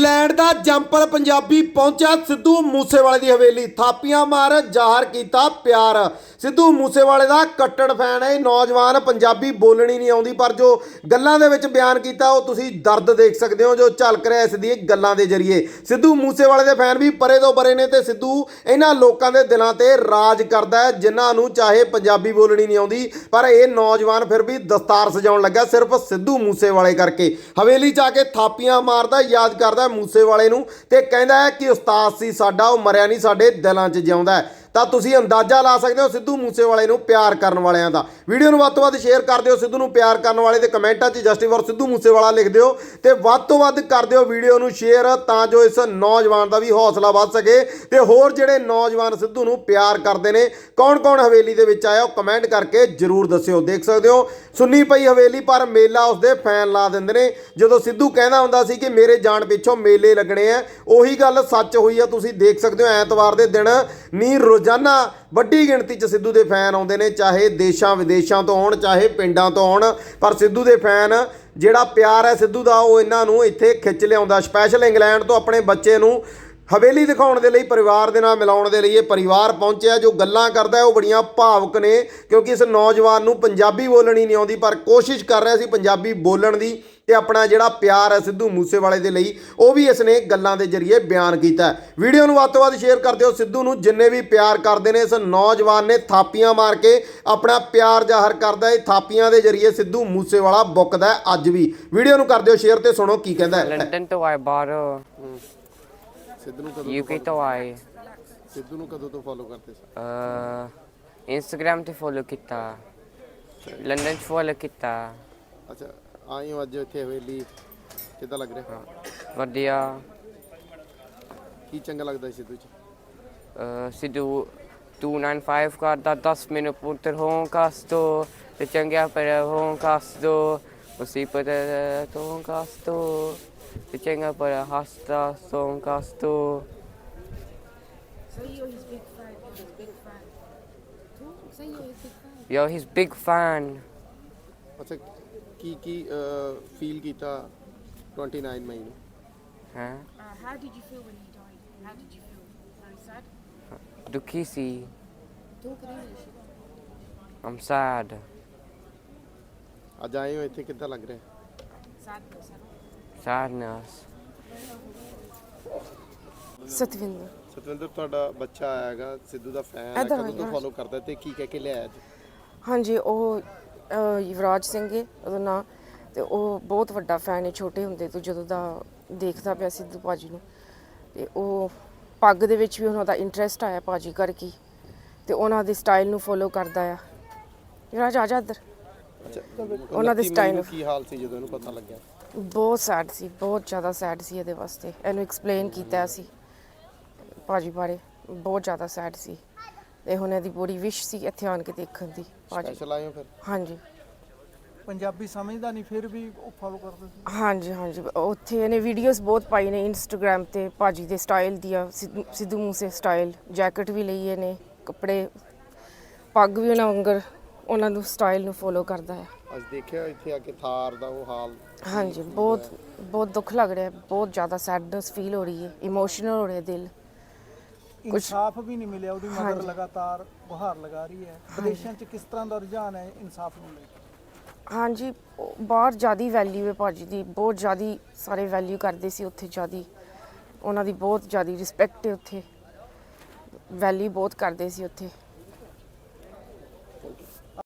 England ਦਾ jumper Punjabi ਪਹੁੰਚਿਆ ਸਿੱਧੂ ਮੂਸੇਵਾਲੇ ਦੀ ਹਵੇਲੀ। ਥਾਪੀਆਂ ਮਾਰ ਜ਼ਾਹਰ ਕੀਤਾ ਪਿਆਰ। ਸਿੱਧੂ ਮੂਸੇਵਾਲੇ ਦਾ ਕੱਟੜ ਫੈਨ ਹੈ। ਨੌਜਵਾਨ ਪੰਜਾਬੀ ਬੋਲਣੀ ਨਹੀਂ ਆਉਂਦੀ, ਪਰ ਜੋ ਗੱਲਾਂ ਦੇ ਵਿੱਚ ਬਿਆਨ ਕੀਤਾ, ਉਹ ਤੁਸੀਂ ਦਰਦ ਦੇਖ ਸਕਦੇ ਹੋ, ਜੋ ਝਲਕ ਰਿਹਾ ਇਸ ਦੀ ਗੱਲਾਂ ਦੇ ਜ਼ਰੀਏ। ਸਿੱਧੂ ਮੂਸੇਵਾਲੇ ਦੇ ਫੈਨ ਵੀ ਪਰੇ ਤੋਂ ਪਰੇ ਨੇ ਤੇ ਸਿੱਧੂ ਇਹਨਾਂ ਲੋਕਾਂ ਦੇ ਦਿਲਾਂ ਤੇ ਰਾਜ ਕਰਦਾ ਹੈ, ਜਿਨ੍ਹਾਂ ਨੂੰ ਚਾਹੇ ਪੰਜਾਬੀ ਬੋਲਣੀ ਨਹੀਂ ਆਉਂਦੀ, ਪਰ ਇਹ ਨੌਜਵਾਨ ਫਿਰ ਵੀ ਦਸਤਾਰ ਸਜਾਉਣ ਲੱਗਾ ਸਿਰਫ ਸਿੱਧੂ ਮੂਸੇਵਾਲੇ ਕਰਕੇ। ਹਵੇਲੀ 'ਚ ਆ ਕੇ ਥਾਪੀਆਂ ਮਾਰਦਾ, ਯਾਦ ਕਰਦਾ ਮੂਸੇਵਾਲੇ ਨੂੰ ਤੇ ਕਹਿੰਦਾ ਹੈ ਕਿ ਉਸਤਾਦ ਸੀ ਸਾਡਾ, ਉਹ ਮਰਿਆ ਨਹੀਂ, ਸਾਡੇ ਦਿਲਾਂ 'ਚ ਜਿਉਂਦਾ ਹੈ। ਤਾਂ ਤੁਸੀਂ ਅੰਦਾਜ਼ਾ ਲਾ ਸਕਦੇ ਹੋ ਸਿੱਧੂ ਮੂਸੇਵਾਲੇ ਨੂੰ ਪਿਆਰ ਕਰਨ ਵਾਲਿਆਂ ਦਾ। ਵੀਡੀਓ ਨੂੰ ਵੱਧ ਤੋਂ ਵੱਧ ਸ਼ੇਅਰ ਕਰ ਦਿਓ, ਸਿੱਧੂ ਨੂੰ ਪਿਆਰ ਕਰਨ ਵਾਲੇ ਦੇ ਕਮੈਂਟਾਂ 'ਚ ਜਸਟਿਸ ਫॉर ਸਿੱਧੂ ਮੂਸੇਵਾਲਾ ਲਿਖ ਦਿਓ ਤੇ ਵੱਧ ਤੋਂ ਵੱਧ ਕਰ ਦਿਓ ਵੀਡੀਓ ਨੂੰ ਸ਼ੇਅਰ ਤਾਂ ਜੋ ਇਸ ਨੌਜਵਾਨ ਦਾ ਵੀ ਹੌਸਲਾ ਵੱਧ ਸਕੇ ਤੇ ਹੋਰ ਜਿਹੜੇ ਨੌਜਵਾਨ ਸਿੱਧੂ ਨੂੰ ਪਿਆਰ ਕਰਦੇ ਨੇ, ਕੌਣ-ਕੌਣ ਹਵੇਲੀ ਦੇ ਵਿੱਚ ਆਇਆ ਉਹ ਕਮੈਂਟ ਕਰਕੇ ਜਰੂਰ ਦੱਸਿਓ। ਦੇਖ ਸਕਦੇ ਹੋ, ਸੁੰਨੀ ਪਈ ਹਵੇਲੀ ਪਰ ਮੇਲਾ ਉਸਦੇ ਫੈਨ ਲਾ ਦਿੰਦੇ ਨੇ। ਜਦੋਂ ਸਿੱਧੂ ਕਹਿੰਦਾ ਹੁੰਦਾ ਸੀ ਕਿ ਮੇਰੇ ਜਾਣ ਪਿੱਛੋਂ ਮੇਲੇ ਲੱਗਣੇ ਆ, ਉਹੀ ਗੱਲ ਸੱਚ ਹੋਈ ਆ, ਤੁਸੀਂ ਦੇਖ ਸਕਦੇ ਹੋ ਐਤਵਾਰ ਦੇ ਦਿਨ ਨੀ ਰੋਜ਼ਾਨਾ ਵੱਡੀ ਗਿਣਤੀ 'ਚ ਸਿੱਧੂ ਦੇ ਫੈਨ ਆਉਂਦੇ ਨੇ, ਚਾਹੇ ਦੇਸ਼ਾਂ ਵਿਦੇਸ਼ਾਂ ਤੋਂ ਆਉਣ ਚਾਹੇ ਪਿੰਡਾਂ ਤੋਂ ਆਉਣ ਪਰ ਸਿੱਧੂ ਦੇ ਫੈਨ ਜਿਹੜਾ ਪਿਆਰ ਹੈ ਸਿੱਧੂ ਦਾ, ਉਹ ਇਹਨਾਂ ਨੂੰ ਇੱਥੇ ਖਿੱਚ ਲਿਆਉਂਦਾ। ਸਪੈਸ਼ਲ ਇੰਗਲੈਂਡ ਤੋਂ ਆਪਣੇ ਬੱਚੇ ਨੂੰ ਹਵੇਲੀ ਦਿਖਾਉਣ ਦੇ ਲਈ, ਪਰਿਵਾਰ ਦੇ ਨਾਲ ਮਿਲਾਉਣ ਦੇ ਲਈ ਇਹ ਪਰਿਵਾਰ ਪਹੁੰਚਿਆ, ਜੋ ਗੱਲਾਂ ਕਰਦਾ ਉਹ ਬੜੀਆਂ ਭਾਵਕ ਨੇ, ਕਿਉਂਕਿ ਇਸ ਨੌਜਵਾਨ ਨੂੰ ਪੰਜਾਬੀ ਬੋਲਣੀ ਨਹੀਂ ਆਉਂਦੀ, ਪਰ ਕੋਸ਼ਿਸ਼ ਕਰ ਰਿਹਾ ਸੀ ਪੰਜਾਬੀ ਬੋਲਣ ਦੀ। ਤੇ ਆਪਣਾ ਜਿਹੜਾ ਪਿਆਰ ਹੈ ਸਿੱਧੂ ਮੂਸੇਵਾਲੇ ਦੇ ਲਈ ਉਹ ਵੀ ਇਸ ਨੇ ਗੱਲਾਂ ਦੇ ਜ਼ਰੀਏ ਬਿਆਨ ਕੀਤਾ ਹੈ। ਵੀਡੀਓ ਨੂੰ ਵੱਧ ਤੋਂ ਵੱਧ ਸ਼ੇਅਰ ਕਰ ਦਿਓ। ਸਿੱਧੂ ਨੂੰ ਜਿੰਨੇ ਵੀ ਪਿਆਰ ਕਰਦੇ ਨੇ ਇਸ ਨੌਜਵਾਨ ਨੇ ਥਾਪੀਆਂ ਮਾਰ ਕੇ ਆਪਣਾ ਪਿਆਰ ਜ਼ਾਹਰ ਕਰਦਾ ਹੈ। ਥਾਪੀਆਂ ਦੇ ਜ਼ਰੀਏ ਸਿੱਧੂ ਮੂਸੇਵਾਲਾ ਬੁੱਕਦਾ ਹੈ ਅੱਜ ਵੀ। ਵੀਡੀਓ ਨੂੰ ਕਰ ਦਿਓ ਸ਼ੇਅਰ ਤੇ ਸੁਣੋ ਕੀ ਕਹਿੰਦਾ ਹੈ। ਲੰਡਨ ਤੋਂ ਆਏ ਬਾਹਰੋਂ ਸਿੱਧੂ ਨੂੰ ਕਦੋਂ ਯੂਕੇ ਤੋਂ ਆਏ। ਸਿੱਧੂ ਨੂੰ ਕਦੋਂ ਤੋਂ ਫੋਲੋ ਕਰਦੇ ਸੀ? ਅ ਇੰਸਟਾਗ੍ਰam ਤੇ ਫੋਲੋ ਕੀਤਾ। ਲੰਡਨ 'ਚ ਫੋਲੋ ਕੀਤਾ। ਅੱਛਾ। ਆਏ ਹੋ ਅੱਜ ਇੱਥੇ ਹਵੇਲੀ ਕਿੱਦਾਂ ਲੱਗ ਰਿਹਾ ਵਧੀਆ ਕੀ ਚੰਗਾ ਲੱਗਦਾ ਸਿੱਧੂ ਚ ਅ, ਸਿੱਧੂ 295 ਕਰਦਾ 10 ਮਿੰਟ ਪੁੱਤਰ ਹੋਂ ਕਾਸਤੋ ਤੇ ਚੰਗਿਆ ਪਰ ਹੋਂ ਕਾਸਤੋ ਉਸੀ ਪਰ ਤੋਂ ਕਾਸਤੋ ਤੇ ਚੰਗਾ ਪਰ ਹਸਤਾ ਸੋਂ ਕਾਸਤੋ Say you're his big fan. You're his big fan. Who? Say you're his big fan. You're his big fan ਅੱਛਾ ਕੀ ਕੀ ਫੀਲ ਕੀਤਾ 29 ਮਈ ਨੂੰ ਹਾਂ Uh, how did you feel when he died? How did you feel? Very sad. ਦੁਖੀ ਸੀ Talk in English. I'm sad ਅੱਜ ਆਏ ਹੋ ਇੱਥੇ ਕਿੱਦਾਂ ਲੱਗ ਰਿਹਾ Sad, sad. sadness Satwinder Satwinder ਤੁਹਾਡਾ ਬੱਚਾ ਆਇਆਗਾ ਸਿੱਧੂ ਦਾ ਫੈਨ ਹੈ ਇੱਧਰ ਕਦੋਂ ਤੋਂ ਆਇਆ। ਫੋਲੋ ਕਰਦਾ ਤੇ ਕੀ ਕਹਿ ਕੇ ਲਿਆਇਆ ਅੱਜ ਹਾਂਜੀ ਉਹ ਯੁਵਰਾਜ ਸਿੰਘ ਹੈ ਉਹਦਾ ਨਾਂ। ਤੇ ਉਹ ਬਹੁਤ ਵੱਡਾ ਫੈਨ ਹੈ ਛੋਟੇ ਹੁੰਦੇ ਤੋਂ ਜਦੋਂ ਦਾ ਦੇਖਦਾ ਪਿਆ ਸਿੱਧੂ ਭਾਜੀ ਨੂੰ। ਤੇ ਉਹ ਪੱਗ ਦੇ ਵਿੱਚ ਵੀ ਉਹਨਾਂ ਦਾ ਇੰਟਰਸਟ ਆਇਆ ਭਾਜੀ ਕਰਕੇ। ਤੇ ਉਹਨਾਂ ਦੇ ਸਟਾਈਲ ਨੂੰ ਫੋਲੋ ਕਰਦਾ ਆ। ਯੁਵਰਾਜ ਆ ਜਾ ਇੱਧਰ। ਉਹਨਾਂ ਦੇ 29 ਮਈ style ਨੂੰ ਕੀ ਹਾਲ ਸੀ ਜਦੋਂ ਇਹਨੂੰ ਪਤਾ ਲੱਗਿਆ? ਬਹੁਤ ਸੈਡ ਸੀ ਬਹੁਤ ਜ਼ਿਆਦਾ ਸੈਡ ਸੀ ਇਹਦੇ ਵਾਸਤੇ। ਇਹਨੂੰ ਐਕਸਪਲੇਨ ਕੀਤਾ ਸੀ। ਭਾਜੀ ਬਾਰੇ ਬਹੁਤ ਜ਼ਿਆਦਾ ਸੈਡ ਸੀ। ਤੇ ਹੁਣ ਇਹਦੀ ਬੜੀ ਵਿਸ਼ ਸੀ ਇੱਥੇ ਆਣ ਕੇ ਦੇਖਣ ਦੀ। ਭਾਜੀ ਸਪੈਸ਼ਲ ਆਏ ਹੋ ਫਿਰ? ਹਾਂਜੀ। ਪੰਜਾਬੀ ਸਮਝਦਾ ਨਹੀਂ ਫਿਰ ਵੀ ਉਹ ਫੋਲੋ ਕਰਦਾ ਸੀ। ਹਾਂਜੀ ਹਾਂਜੀ। ਉੱਥੇ ਇਹਨੇ ਵੀਡੀਓਜ਼ ਬਹੁਤ ਪਾਈ ਨੇ ਇੰਸਟਾਗ੍ਰam ਤੇ ਭਾਜੀ ਦੇ ਸਟਾਈਲ ਦੀਆਂ ਸਿੱਧੂ- ਸਿੱਧੂ ਮੂਸੇ ਸਟਾਈਲ ਜੈਕਟ ਵੀ ਲਈ ਇਹਨੇ ਕੱਪੜੇ ਪੱਗ ਵੀ ਉਹਨਾਂ ਵਾਂਗਰ ਉਹਨਾਂ ਨੂੰ ਸਟਾਈਲ ਨੂੰ ਫੋਲੋ ਕਰਦਾ ਹੈ। ਅੱਜ ਦੇਖਿਆ ਇੱਥੇ ਆ ਕੇ ਥਾਰ ਦਾ ਉਹ ਹਾਲ। ਹਾਂਜੀ ਬਹੁਤ ਬਹੁਤ ਦੁੱਖ ਲੱਗ ਰਿਹਾ ਹੈ ਬਹੁਤ ਜ਼ਿਆਦਾ ਸੈਡਨੈਸ ਫੀਲ ਹੋ ਰਹੀ ਹੈ ਇਮੋਸ਼ਨਲ ਹੋ ਰਿਹਾ ਦਿਲ। ਇਨਸਾਫ ਵੀ ਨਹੀਂ ਮਿਲਿਆ ਉਹਦੀ ਮਦਰ। ਲਗਾਤਾਰ ਗੁਹਾਰ ਲਗਾ ਰਹੀ ਹੈ। ਵਿਦੇਸ਼ਾਂ 'ਚ ਕਿਸ ਤਰ੍ਹਾਂ ਦਾ ਰੁਝਾਨ ਹੈ ਇਨਸਾਫ ਨੂੰ ਲੈ ਕੇ? ਹਾਂਜੀ ਬਾਹਰ ਜਿਆਦੀ ਵੈਲਿਊ ਹੈ ਭਾਜੀ ਦੀ ਬਹੁਤ ਜਿਆਦੀ ਸਾਰੇ ਵੈਲਿਊ ਕਰਦੇ ਸੀ ਉੱਥੇ ਜਿਆਦੀ। ਉਹਨਾਂ ਦੀ ਬਹੁਤ ਜਿਆਦੀ ਰਿਸਪੈਕਟ ਹੈ ਉੱਥੇ। ਵੈਲਿਊ ਬਹੁਤ ਕਰਦੇ ਸੀ ਉੱਥੇ।